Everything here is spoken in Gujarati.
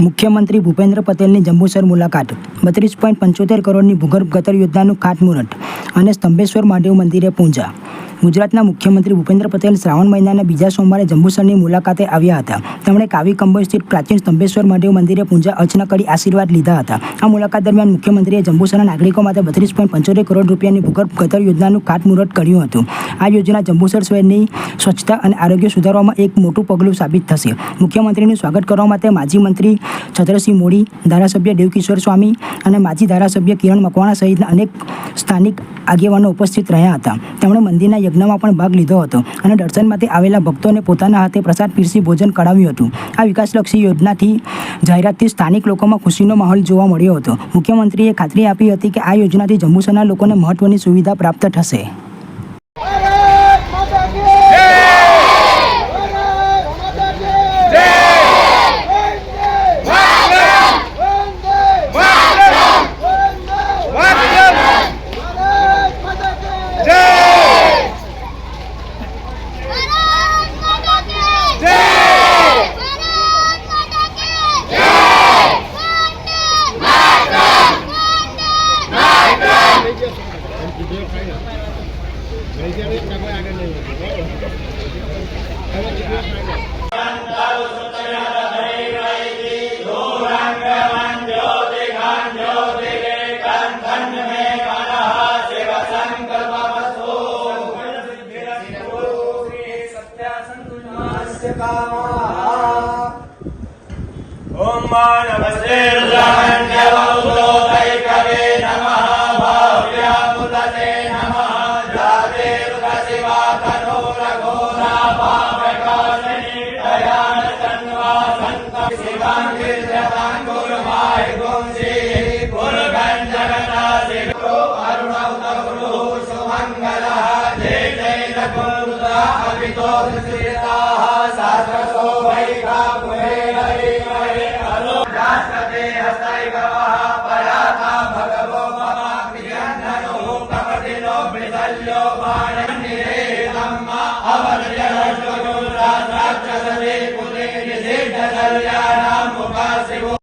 મુખ્યમંત્રી ભૂપેન્દ્ર પટેલની જંબુસર મુલાકાત, બત્રીસ પોઈન્ટ પંચોતેર કરોડની ભૂગર્ભ ગટર યોજનાનું ખાતમુહૂર્ત અને સ્તંભેશ્વર મહાદેવ મંદિરે પૂજા. ગુજરાતના મુખ્યમંત્રી ભૂપેન્દ્ર પટેલ શ્રાવણ મહિનાના બીજા સોમવારે જંબુસરની મુલાકાતે આવ્યા હતા. તેમણે કાવી કંબોઈ સ્થિત પ્રાચીન સ્તંભેશ્વર મહાદેવ મંદિરે પૂજા, અર્ચના કરી આશીર્વાદ લીધા હતા. આ મુલાકાત દરમિયાન મુખ્યમંત્રીએ જંબુસરના નાગરિકો માટે બત્રીસ પોઈન્ટ પંચોતેર કરોડ રૂપિયાની ભૂગર્ભ ગટર યોજનાનું ખાતમુહૂર્ત કર્યું હતું. આ યોજના જંબુસર શહેરની સ્વચ્છતા અને આરોગ્ય સુધારવામાં એક મોટું પગલું સાબિત થશે. મુખ્યમંત્રીનું સ્વાગત કરવા માટે માજી મંત્રી છત્રસિંહ મોડી ધારાસભ્ય દેવકિશોર સ્વામી અને માજી ધારાસભ્ય કિરણ મકવાણા સહિતના અનેક સ્થાનિક આગેવાનો ઉપસ્થિત રહ્યા હતા. તેમણે મંદિરના યજ્ઞમાં પણ ભાગ લીધો હતો અને દર્શનમાંથી આવેલા ભક્તોને પોતાના હાથે પ્રસાદ પીરસી ભોજન કરાવ્યું હતું. આ વિકાસલક્ષી યોજનાથી જાહેરાતથી સ્થાનિક લોકોમાં ખુશીનો માહોલ જોવા મળ્યો હતો. મુખ્યમંત્રીએ ખાતરી આપી હતી કે આ યોજનાથી જંબુસરના લોકોને મહત્વની સુવિધા પ્રાપ્ત થશે. ॐ नमस्ते रुद्राण्यवौदोदैकवे नमः भाव्यामुदते नमः जातेरुदशिवा तनोरघोरा पापकाशनी दयान तन्वा सन्त शिवाङ्गिर्यताङ्गुर्माहि गुंसि गुरुगन् जगन्नाथिगुरु अरुणौतगुरु सुमङ्गलः जय जय गुरुदा अभितो श्रीताः ಅವರಲ್ಲಿ